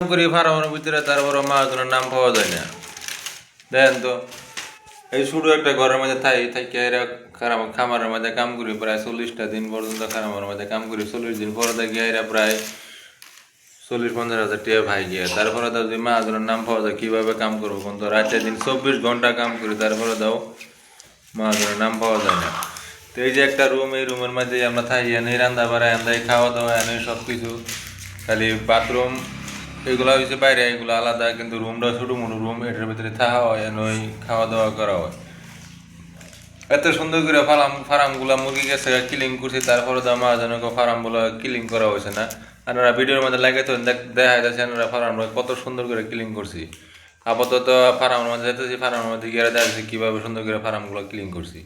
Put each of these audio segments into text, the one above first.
করি ফার্মের ভিতরে তারপর মাহাজনের নাম পাওয়া যায় না। দেখেন তো, এই শুধু একটা ঘরের মধ্যে থাই থাকি এরা খারাপ খামারের মধ্যে কাম করি প্রায় চল্লিশটা দিন পর্যন্ত খামারের মধ্যে কাম করি। চল্লিশ দিন পরে দেখি এরা প্রায় চল্লিশ পঞ্চাশ হাজার টাকা ভাই গিয়ে। তারপরে দাও যদি মাহাজনের নাম পাওয়া যায়, কীভাবে কাম করব কিন্তু রাতে দিন চব্বিশ ঘণ্টা কাম করি তারপরে দাও মাহাজনের নাম পাওয়া যায় না। তো এই যে একটা রুম, এই রুমের মধ্যে আমরা থাকি এনে রান্না বাড়া এনে খাওয়া দাওয়া, এনে সব কিছু খালি বাথরুম এগুলো হয়েছে বাইরে, এগুলো আলাদা, কিন্তু রুমটা ছোটো মোটো রুম এটার ভিতরে থাকা হয় এনে ওই খাওয়া দাওয়া করা হয়। এত সুন্দর করে ফার্ম ফার্মগুলো মুরগি গেছে কিলিং করছি তারপরে তো আমার যেন ফার্মগুলো কিলিং করা হয়েছে না। আর ওরা ভিডিওর মধ্যে লাগে তো দেখা যাচ্ছে ওরা ফার্ম কত সুন্দর করে কিলিং করছি। আপাতত ফার্মের মধ্যে যেতেছি, ফার্মের মধ্যে গিয়ে দেখা যাচ্ছে কীভাবে সুন্দর করে ফার্মগুলো ক্লিন করছি।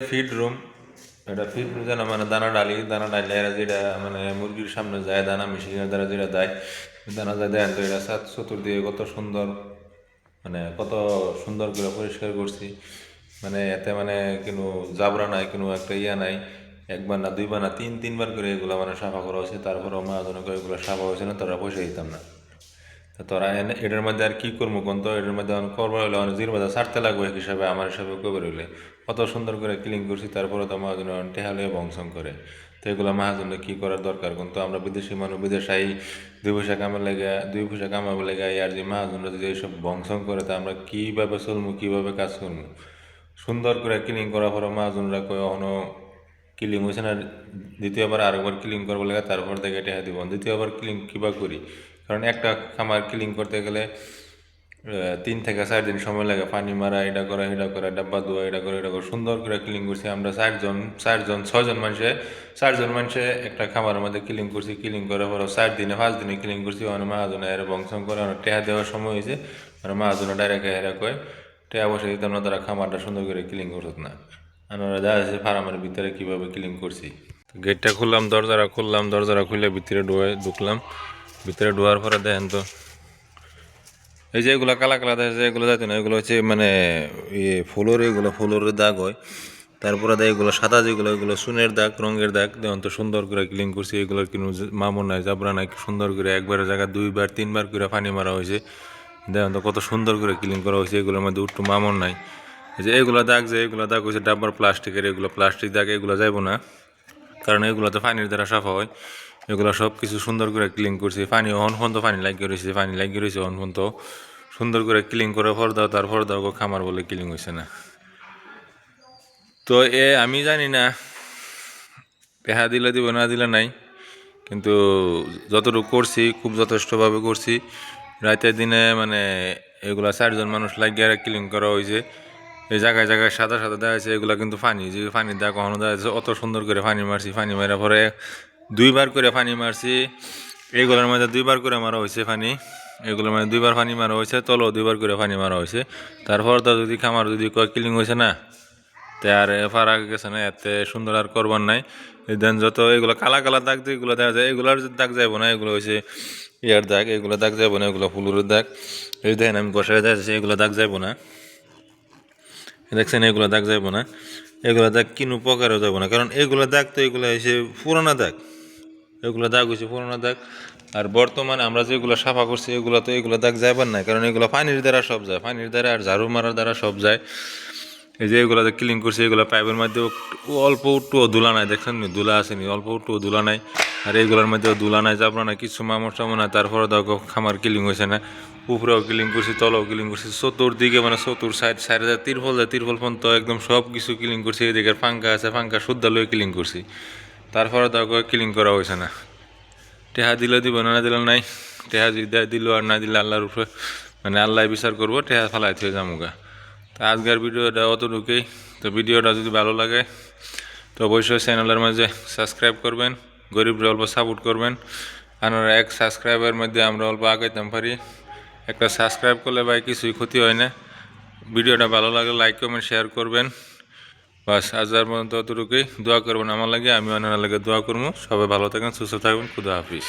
ফিড রুম এটা ফিড রুম যেন মানে দানা ডালি দানা ডালি এরা যেটা মানে মুরগির সামনে যায়, দানা মেশিনের দ্বারা যেটা দেয়, দানা যায় দেন তো এটা সাত চতুর্দিকে কত সুন্দর মানে কত সুন্দর করে পরিষ্কার করছি। মানে এতে মানে কোনো জাবরা নাই, কোনো একটা ইয়া নাই, একবার না, দুইবার না, তিন, তিনবার করে এগুলো মানে সাফা করা হয়েছে তারপরে মা করে এগুলো সাফা হয়েছে না তোরা পয়সা দিতাম না। তোরা এটার মধ্যে আর কি করব কোন তো? এটার মধ্যে অনেক করব হলে অনেক জির মধ্যে ছাড়তে লাগবে এক হিসাবে, আমার হিসাবে কবে রইলে? কত সুন্দর করে ক্লিন করছি, তারপরে তো মহাজন টেহালে বংশন করে। তো এগুলো মহাজনে কি করার দরকার কিন্তু আমরা বিদেশি মানুষ বিদেশ আই দুই পয়সা কামার লেগে, দুই পয়সা কামাবো লেগে আর যে মহাজনরা যদি এইসব বংশন করে, তা আমরা কীভাবে চলবো কীভাবে কাজ করব সুন্দর করে ক্লিন করার পরে মহাজনরা কয় এখনও ক্লিন হয়েছে না দ্বিতীয়বার আরেকবার ক্লিন করব লাগে তারপর থেকে টেহা দিব। দ্বিতীয়বার ক্লিন কিবা করি কারণ একটা খামার ক্লিন করতে গেলে তিন থেকে চার দিন সময় লাগে। পানি মারা এটা করা এটা করা ডাব্বা ধোয়া এটা করে এটা করে সুন্দর করে ক্লিন করছি আমরা চারজন চারজন ছয়জন মানুষে চারজন মানুষে একটা খামারের মধ্যে ক্লিন করছি ক্লিন করার পর চার দিনে, পাঁচ দিনে ক্লিন করছি অনেক মাহাজনে এর বংশন করে অনেক টেহা দেওয়ার সময় হয়েছে আর মাহাজনে ডাইরেক্ট এরা কয়, টেহা বসে দিতাম না, তারা খামারটা সুন্দর করে ক্লিন করত না। আমরা যাচ্ছে ফার্মের ভিতরে কীভাবে ক্লিন করছি। গেটটা খুললাম, দরজাটা খুললাম, দরজাটা খুলে ভিতরে ঢুয়ে ঢুকলাম। ভিতরে ঢোয়ার পরে দেখেন তো, এই যে এগুলো কালা কালা দেখা যায় এগুলো যাইতো এগুলো হচ্ছে মানে ইয়ে ফুলোর, এগুলো ফুলোরের দাগ হয়। তারপরে দেয় এগুলো সাদা যেগুলো, এগুলো সুনের দাগ, রঙের দাগ, দেখুন তো সুন্দর করে ক্লিন করছি। এগুলোর কোনো মামুন নাই, জাবরা নাই সুন্দর করে একবারের জায়গায় দুইবার, তিনবার করে পানি মারা হয়েছে। দেখুন তো কত সুন্দর করে ক্লিন করা হয়েছে, এগুলোর মধ্যে উঠটু মামুন নাই। যে এগুলো দাগ যে এগুলো দাগ হয়েছে ডাব্বার প্লাস্টিকের, এগুলো প্লাস্টিক দাগ, এগুলো যাইবো না। কারণ এগুলো তো পানির দ্বারা সাফা হয়। এগুলো সব কিছু সুন্দর করে ক্লিন করছি। পানি অন তো পানি লাগিয়ে রয়েছে পানি লাগিয়ে রয়েছে অন তো সুন্দর করে ক্লিন করে ফর দাও তারপর দাও খামার বলে ক্লিন হয়েছে না। তো এ আমি জানি না, পেহা দিলে দিব, না দিলে নাই। কিন্তু যতটুকু করছি, খুব যথেষ্টভাবে করছি। রাতের দিনে মানে এগুলা চারজন মানুষ লাগিয়ে ক্লিন করা হয়েছে এই জায়গায় জায়গায় সাদা সাদা দেওয়া আছে, এগুলা কিন্তু পানি যে পানি দেওয়া কখনো দেওয়া আছে, অত সুন্দর করে পানি মারছি পানি মারার পরে দুইবার করে পানি মারছি। এইগুলোর মধ্যে দুইবার করে মারা হয়েছে পানি এগুলোর মধ্যে দুইবার পানি মারা হয়েছে, তলেও দুইবার করে পানি মারা হয়েছে। তারপর তো যদি খামার যদি কয় ক্লিন হয়েছে না, তে আর এফার আগে গেছে না, এতে সুন্দর আর করবার নাই। দেন যত এগুলো কালা কালা দাগ যেগুলো দেখা যায়, এগুলোর দাগ যাব না, এগুলো হচ্ছে ইয়ার দাগ, এগুলো দাগ যাব না, এগুলো ফুলুরের দাগ। এই দেখেন আমি বসায় যাচ্ছি এগুলো দাগ যাব না। দেখছেন, এগুলো দাগ যাব না। এগুলো দাগ কিনু উপকারও যাব না। কারণ এগুলো দাগ তো এগুলো হয়েছে পুরোনো দাগ। এগুলো দাগ হয়েছে পুরোনো দাগ। আর বর্তমানে আমরা যেগুলো সাফা করছি, এগুলো তো এগুলো দাগ যাবার না কারণ এগুলো পানির দ্বারা সব যায়। পানির দ্বারা আর ঝাড়ু মারার দ্বারা সব যায়। এই যে এগুলো ক্লিন করছি, এগুলো পাইপের মধ্যে অল্প একটু দুলা নাই দেখছেন দুলা আসেনি অল্প একটু দুলা নাই। আর এইগুলোর মধ্যে দুলা নাই যাব না কিছু মামর টামো না তারপরে দেখো খামার ক্লিন হয়েছে না। উপরেও ক্লিন করছি, তলেও ক্লিন করছি, চতুর্দিকে মানে চতুর সাইড সাইডে তিরফল যায় তিরফল পর্যন্ত একদম সব কিছু ক্লিন করছি, এদিকে ফাঙ্কা আছে ফাঙ্কা শুদ্ধ লয়ে ক্লিন করছি তারপরে দেখো ক্লিন করা হয়েছে না। টেহা দিলে দিব, না দিলে নাই। টেহা দেয় দিল আর না দিলে আল্লাহর উপরে মানে আল্লাহ বিচার করব, টেহা ফালাই থেকে যামুগা। তো আজকের ভিডিওটা অতটুকুই। তো ভিডিওটা যদি ভালো লাগে, তো অবশ্যই চ্যানেলের মাঝে সাবস্ক্রাইব করবেন গরিবরা অল্প সাপোর্ট করবেন। আপনারা এক সাবস্ক্রাইবের মধ্যে আমরা অল্প আগাইতাম পারি। একটা সাবস্ক্রাইব করলে ভাই কিছুই ক্ষতি হয় না। ভিডিওটা ভালো লাগলে লাইক কমেন্ট শেয়ার করবেন। বাস আজকের পর্যন্ত অতটুকুই। দোয়া করবেন আমার লাগে, আমি অন্যের লাগে দোয়া করব। সবাই ভালো থাকেন, সুস্থ থাকবেন খুদা হাফিজ।